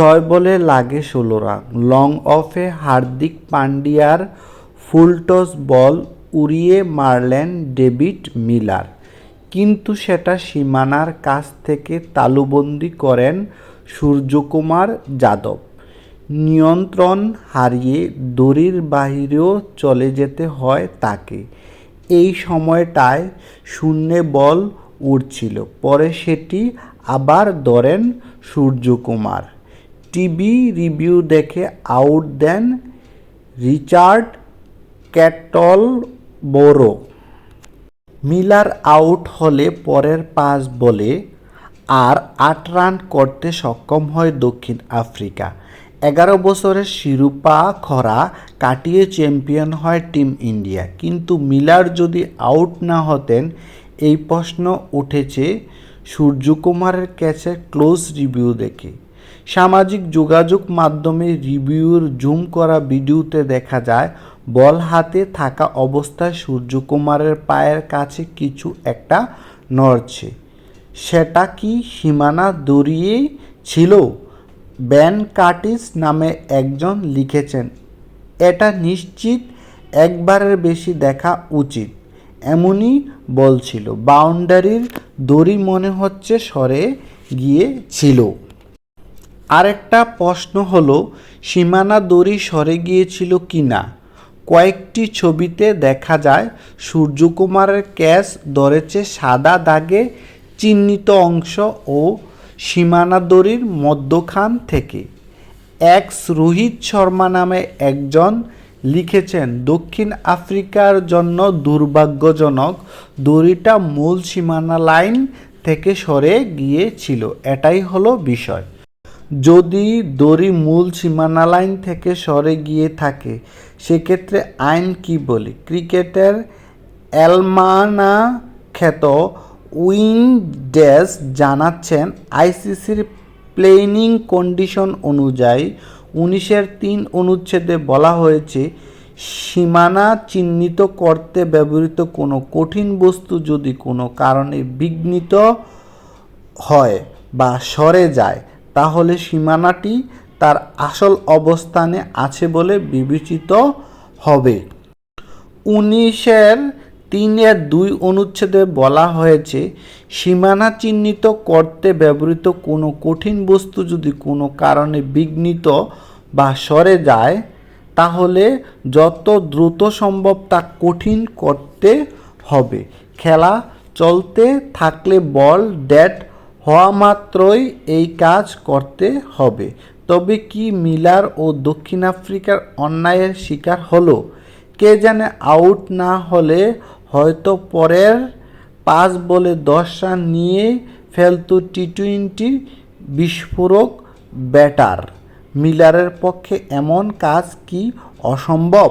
ছয় বলে লাগে ষোলো রান। লং অফে হার্দিক পান্ডিয়ার ফুলটস বল উড়িয়ে মারলেন ডেভিড মিলার। কিন্তু সেটা সীমানার কাছ থেকে তালুবন্দি করেন সূর্যকুমার যাদব। নিয়ন্ত্রণ হারিয়ে দড়ির বাহিরেও চলে যেতে হয় তাকে। এই সময়টায় শূন্যে বল উড়ছিল, পরে সেটি আবার ধরেন সূর্যকুমার। টিভি রিভিউ দেখে আউট দেন রিচার্ড ক্যাটল বোরো মিলার আউট হলে পরের পাঁচ বলে আর আট রান করতে সক্ষম হয় দক্ষিণ আফ্রিকা। এগারো বছরের শিরোপা খরা কাটিয়ে চ্যাম্পিয়ন হয় টিম ইন্ডিয়া কিন্তু মিলার যদি আউট না হতেন, এই প্রশ্ন উঠেছে সূর্যকুমারের কাছে ক্লোজ রিভিউ দেখে। সামাজিক যোগাযোগ মাধ্যমে রিভিউর জুম করা ভিডিওতে দেখা যায়, বল হাতে থাকা অবস্থায় সূর্যকুমারের পায়ের কাছে কিছু একটা নড়ছে। সেটা কি সীমানা দড়িয়ে ছিল? ব্যান কার্টিস নামে একজন লিখেছেন, এটা নিশ্চিত একবারের বেশি দেখা উচিত। এমনই বলছিল। বাউন্ডারির দড়ি মনে হচ্ছে সরে গিয়েছিল। আরেকটা প্রশ্ন হলো, সীমানা দড়ি সরে গিয়েছিল কি না কয়েকটি ছবিতে দেখা যায়, সূর্যকুমারের ক্যাচ ধরেছে সাদা দাগে চিহ্নিত অংশ ও সীমানা দড়ির মধ্যখান থেকে। এক্স রোহিত শর্মা নামে একজন লিখেছেন, দক্ষিণ আফ্রিকার জন্য দুর্ভাগ্যজনক, দড়িটা মূল সীমানা লাইন থেকে সরে গিয়েছিল। এটাই হলো বিষয়। যদি দড়ি মূল সীমানা লাইন থেকে সরে গিয়ে থাকে, সেক্ষেত্রে আইন কি বলে? ক্রিকেটের অ্যালমানা খ্যাত উইন্ডেস জানাচ্ছেন আইসিসির প্লেইনিং কন্ডিশন অনুযায়ী উনিশের তিন অনুচ্ছেদে বলা হয়েছে, সীমানা চিহ্নিত করতে ব্যবহৃত কোনো কঠিন বস্তু যদি কোনো কারণে বিঘ্নিত হয় বা সরে যায় তাহলে সীমানাটি তার আসল অবস্থানে আছে বলে বিবেচিত হবে। উনিশের তিনের দুই অনুচ্ছেদে বলা হয়েছে, সীমানা চিহ্নিত করতে ব্যবহৃত কোনো কঠিন বস্তু যদি কোনো কারণে বিঘ্নিত বা সরে যায়, তাহলে যত দ্রুত সম্ভব তা কঠিন করতে হবে। খেলা চলতে থাকলে বল ডেট হওয়া মাত্রই এই কাজ করতে হবে। তবে কি মিলার ও দক্ষিণ আফ্রিকার অন্যায়ের শিকার হলো? কে জানে আউট না হলে হয়তো পরের পাঁচ বলে দশ রান নিয়ে ফেলতো টি টোয়েন্টি বিস্ফোরক ব্যাটার। মিলারের পক্ষে এমন কাজ কি অসম্ভব?